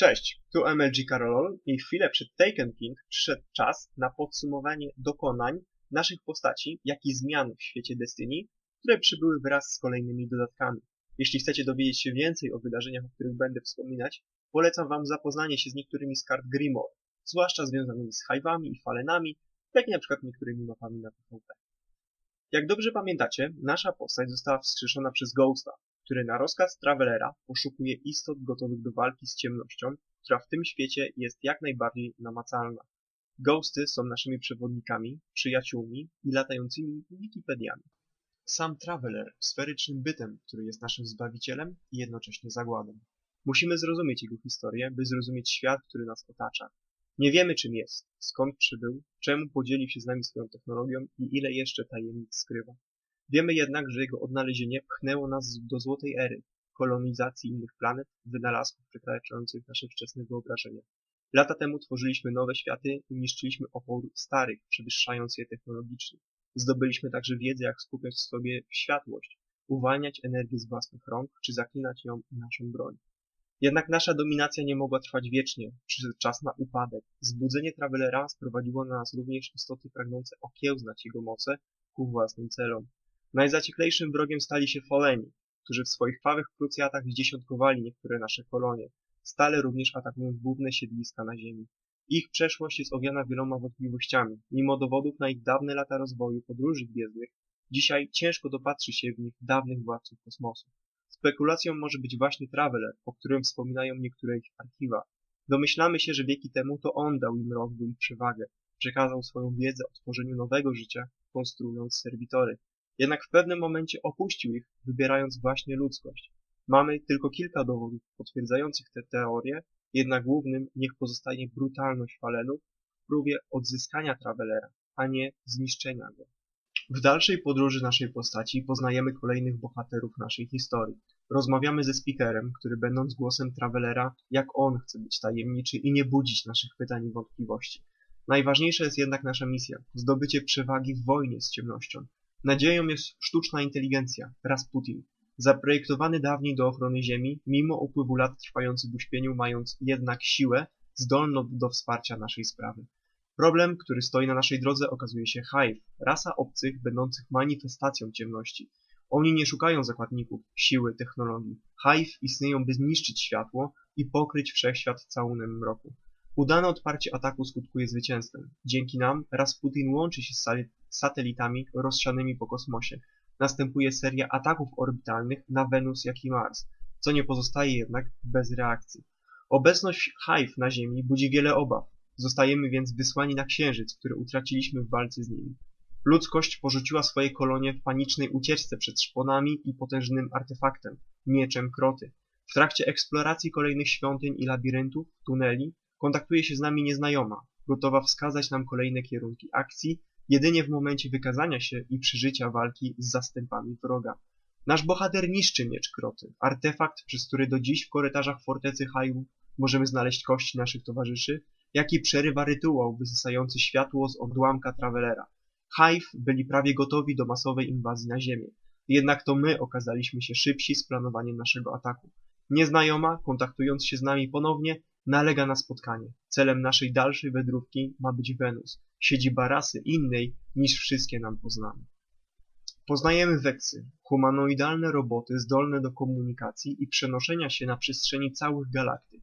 Cześć, tu MLG Karol i chwilę przed Taken King przyszedł czas na podsumowanie dokonań naszych postaci, jak i zmian w świecie Destiny, które przybyły wraz z kolejnymi dodatkami. Jeśli chcecie dowiedzieć się więcej o wydarzeniach, o których będę wspominać, polecam Wam zapoznanie się z niektórymi z kart Grimoire, zwłaszcza związanymi z hajwami i falenami, jak i na przykład niektórymi mapami na PvP. Jak dobrze pamiętacie, nasza postać została wskrzeszona przez Ghosta, który na rozkaz Travelera poszukuje istot gotowych do walki z ciemnością, która w tym świecie jest jak najbardziej namacalna. Ghosty są naszymi przewodnikami, przyjaciółmi i latającymi wikipediami. Sam Traveler sferycznym bytem, który jest naszym zbawicielem i jednocześnie zagładą. Musimy zrozumieć jego historię, by zrozumieć świat, który nas otacza. Nie wiemy czym jest, skąd przybył, czemu podzielił się z nami swoją technologią i ile jeszcze tajemnic skrywa. Wiemy jednak, że jego odnalezienie pchnęło nas do złotej ery, kolonizacji innych planet, wynalazków przekraczających nasze wczesne wyobrażenia. Lata temu tworzyliśmy nowe światy i niszczyliśmy opór starych, przewyższając je technologicznie. Zdobyliśmy także wiedzę, jak skupiać w sobie światłość, uwalniać energię z własnych rąk, czy zaklinać ją naszą broń. Jednak nasza dominacja nie mogła trwać wiecznie, przyszedł czas na upadek. Zbudzenie Travelera sprowadziło na nas również istoty pragnące okiełznać jego moce ku własnym celom. Najzacieklejszym wrogiem stali się Foleni, którzy w swoich krwawych krucjatach zdziesiątkowali niektóre nasze kolonie. Stale również atakują główne siedliska na Ziemi. Ich przeszłość jest owiana wieloma wątpliwościami. Mimo dowodów na ich dawne lata rozwoju podróży gwiezdnych, dzisiaj ciężko dopatrzy się w nich dawnych władców kosmosu. Spekulacją może być właśnie Traveler, o którym wspominają niektóre ich archiwa. Domyślamy się, że wieki temu to on dał im rozwój i przewagę. Przekazał swoją wiedzę o tworzeniu nowego życia, konstruując serwitory. Jednak w pewnym momencie opuścił ich, wybierając właśnie ludzkość. Mamy tylko kilka dowodów potwierdzających te teorie, jednak głównym niech pozostanie brutalność Falenów w próbie odzyskania Travelera, a nie zniszczenia go. W dalszej podróży naszej postaci poznajemy kolejnych bohaterów naszej historii. Rozmawiamy ze speakerem, który będąc głosem Travelera, jak on chce być tajemniczy i nie budzić naszych pytań i wątpliwości. Najważniejsza jest jednak nasza misja, zdobycie przewagi w wojnie z ciemnością. Nadzieją jest sztuczna inteligencja, Rasputin, zaprojektowany dawniej do ochrony Ziemi, mimo upływu lat trwający w uśpieniu, mając jednak siłę zdolną do wsparcia naszej sprawy. Problem, który stoi na naszej drodze okazuje się Hive, rasa obcych będących manifestacją ciemności. Oni nie szukają zakładników, siły, technologii. Hive istnieją by zniszczyć światło i pokryć wszechświat całunem mroku. Udane odparcie ataku skutkuje zwycięstwem. Dzięki nam Rasputin łączy się z satelitami rozsianymi po kosmosie. Następuje seria ataków orbitalnych na Wenus jak i Mars, co nie pozostaje jednak bez reakcji. Obecność Hive na Ziemi budzi wiele obaw. Zostajemy więc wysłani na Księżyc, który utraciliśmy w walce z nimi. Ludzkość porzuciła swoje kolonie w panicznej ucieczce przed szponami i potężnym artefaktem, mieczem Kroty. W trakcie eksploracji kolejnych świątyń i labiryntów, tuneli, kontaktuje się z nami nieznajoma, gotowa wskazać nam kolejne kierunki akcji, jedynie w momencie wykazania się i przeżycia walki z zastępami wroga. Nasz bohater niszczy miecz Kroty, artefakt, przez który do dziś w korytarzach fortecy Haju możemy znaleźć kości naszych towarzyszy, jaki przerywa rytuał wysysający światło z odłamka Travelera. Hive byli prawie gotowi do masowej inwazji na Ziemię. Jednak to my okazaliśmy się szybsi z planowaniem naszego ataku. Nieznajoma, kontaktując się z nami ponownie, nalega na spotkanie. Celem naszej dalszej wędrówki ma być Wenus, siedziba rasy innej niż wszystkie nam poznane. Poznajemy Weksy, humanoidalne roboty zdolne do komunikacji i przenoszenia się na przestrzeni całych galaktyk.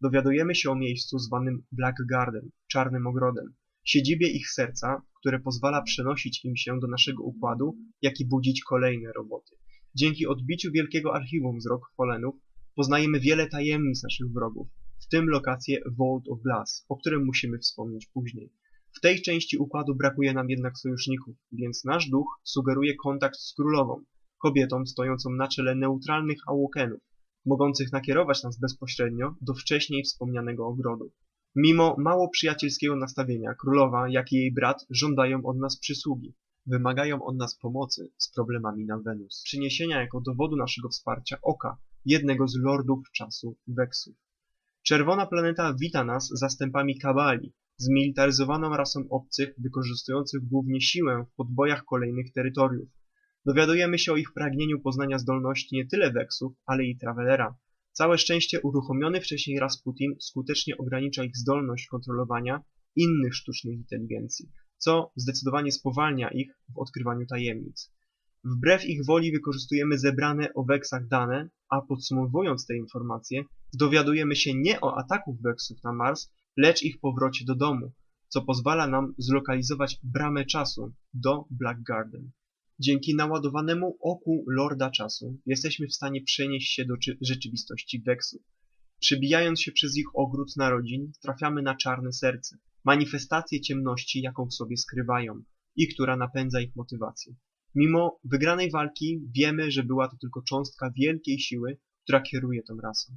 Dowiadujemy się o miejscu zwanym Black Garden, Czarnym Ogrodem, siedzibie ich serca, które pozwala przenosić im się do naszego układu, jak i budzić kolejne roboty. Dzięki odbiciu wielkiego archiwum z Fallenów poznajemy wiele tajemnic naszych wrogów, w tym lokację Vault of Glass, o którym musimy wspomnieć później. W tej części układu brakuje nam jednak sojuszników, więc nasz duch sugeruje kontakt z królową, kobietą stojącą na czele neutralnych Awokenów, mogących nakierować nas bezpośrednio do wcześniej wspomnianego ogrodu. Mimo mało przyjacielskiego nastawienia, królowa, jak i jej brat żądają od nas przysługi. Wymagają od nas pomocy z problemami na Wenus. Przyniesienia jako dowodu naszego wsparcia oka, jednego z lordów czasu Weksów. Czerwona planeta wita nas zastępami Kabali, zmilitaryzowaną rasą obcych wykorzystujących głównie siłę w podbojach kolejnych terytoriów. Dowiadujemy się o ich pragnieniu poznania zdolności nie tyle Weksów, ale i Travelera. Całe szczęście uruchomiony wcześniej Rasputin skutecznie ogranicza ich zdolność kontrolowania innych sztucznych inteligencji, co zdecydowanie spowalnia ich w odkrywaniu tajemnic. Wbrew ich woli wykorzystujemy zebrane o weksach dane, a podsumowując te informacje, dowiadujemy się nie o ataku weksów na Mars, lecz ich powrocie do domu, co pozwala nam zlokalizować bramę czasu do Black Garden. Dzięki naładowanemu oku Lorda Czasu jesteśmy w stanie przenieść się do rzeczywistości weksów. Przebijając się przez ich ogród narodzin, trafiamy na czarne serce, manifestację ciemności, jaką w sobie skrywają i która napędza ich motywację. Mimo wygranej walki wiemy, że była to tylko cząstka wielkiej siły, która kieruje tą rasą.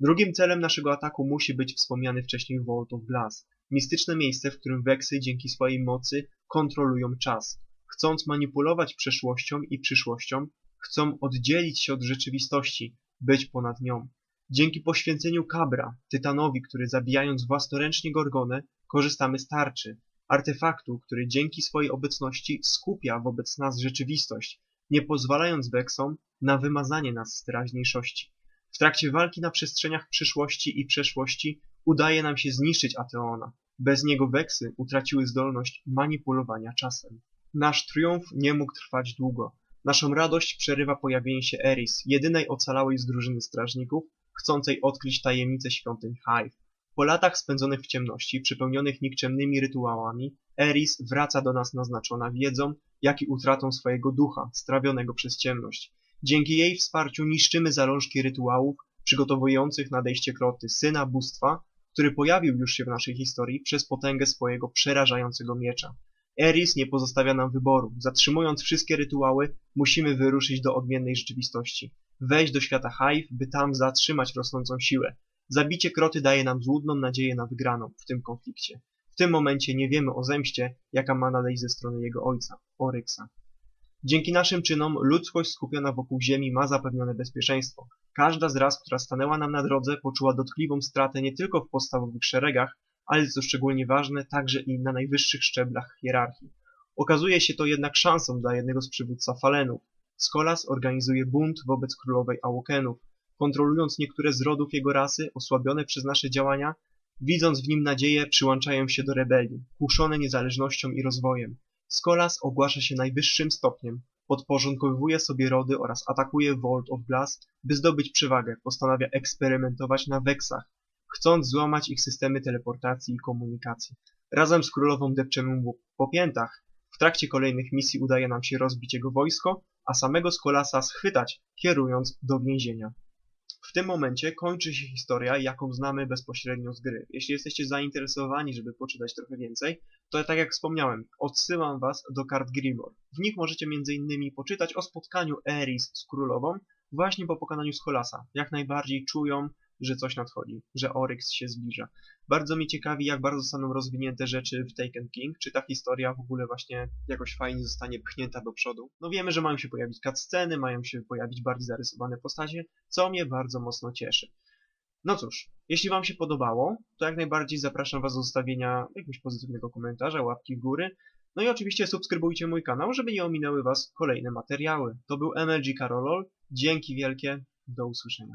Drugim celem naszego ataku musi być wspomniany wcześniej Vault of Glass, mistyczne miejsce, w którym Weksy dzięki swojej mocy kontrolują czas. Chcąc manipulować przeszłością i przyszłością, chcą oddzielić się od rzeczywistości, być ponad nią. Dzięki poświęceniu Kabra, Tytanowi, który zabijając własnoręcznie Gorgonę, korzystamy z tarczy, artefaktu, który dzięki swojej obecności skupia wobec nas rzeczywistość, nie pozwalając Weksom na wymazanie nas z teraźniejszości. W trakcie walki na przestrzeniach przyszłości i przeszłości udaje nam się zniszczyć Ateona. Bez niego Weksy utraciły zdolność manipulowania czasem. Nasz triumf nie mógł trwać długo. Naszą radość przerywa pojawienie się Eris, jedynej ocalałej z drużyny strażników, chcącej odkryć tajemnicę świątyń Hive. Po latach spędzonych w ciemności, przypełnionych nikczemnymi rytuałami, Eris wraca do nas naznaczona wiedzą, jak i utratą swojego ducha, strawionego przez ciemność. Dzięki jej wsparciu niszczymy zalążki rytuałów przygotowujących nadejście Kroty, syna bóstwa, który pojawił już się w naszej historii przez potęgę swojego przerażającego miecza. Eris nie pozostawia nam wyboru. Zatrzymując wszystkie rytuały, musimy wyruszyć do odmiennej rzeczywistości. Wejść do świata Hive, by tam zatrzymać rosnącą siłę. Zabicie Kroty daje nam złudną nadzieję na wygraną w tym konflikcie. W tym momencie nie wiemy o zemście, jaka ma nadejść ze strony jego ojca, Oryxa. Dzięki naszym czynom ludzkość skupiona wokół Ziemi ma zapewnione bezpieczeństwo. Każda z ras, która stanęła nam na drodze, poczuła dotkliwą stratę nie tylko w podstawowych szeregach, ale co szczególnie ważne, także i na najwyższych szczeblach hierarchii. Okazuje się to jednak szansą dla jednego z przywódca Falenów. Skolas organizuje bunt wobec królowej Awokenów. Kontrolując niektóre z rodów jego rasy, osłabione przez nasze działania, widząc w nim nadzieję, przyłączają się do rebelii, kuszone niezależnością i rozwojem. Skolas ogłasza się najwyższym stopniem, podporządkowuje sobie rody oraz atakuje Vault of Glass, by zdobyć przewagę, postanawia eksperymentować na weksach, chcąc złamać ich systemy teleportacji i komunikacji. Razem z królową depczemy mu po piętach. W trakcie kolejnych misji udaje nam się rozbić jego wojsko, a samego Skolasa schwytać, kierując do więzienia. Tym momencie kończy się historia, jaką znamy bezpośrednio z gry. Jeśli jesteście zainteresowani, żeby poczytać trochę więcej, to tak jak wspomniałem, odsyłam was do kart Grimoire. W nich możecie m.in. poczytać o spotkaniu Eris z królową właśnie po pokonaniu Skolasa. Jak najbardziej czują że coś nadchodzi, że Oryx się zbliża. Bardzo mnie ciekawi, jak bardzo zostaną rozwinięte rzeczy w Taken King, czy ta historia w ogóle właśnie jakoś fajnie zostanie pchnięta do przodu. No wiemy, że mają się pojawić cutsceny, mają się pojawić bardziej zarysowane postacie, co mnie bardzo mocno cieszy. No cóż, jeśli Wam się podobało, to jak najbardziej zapraszam Was do zostawienia jakiegoś pozytywnego komentarza, łapki w góry, no i oczywiście subskrybujcie mój kanał, żeby nie ominęły Was kolejne materiały. To był MLG Karolol, dzięki wielkie, do usłyszenia.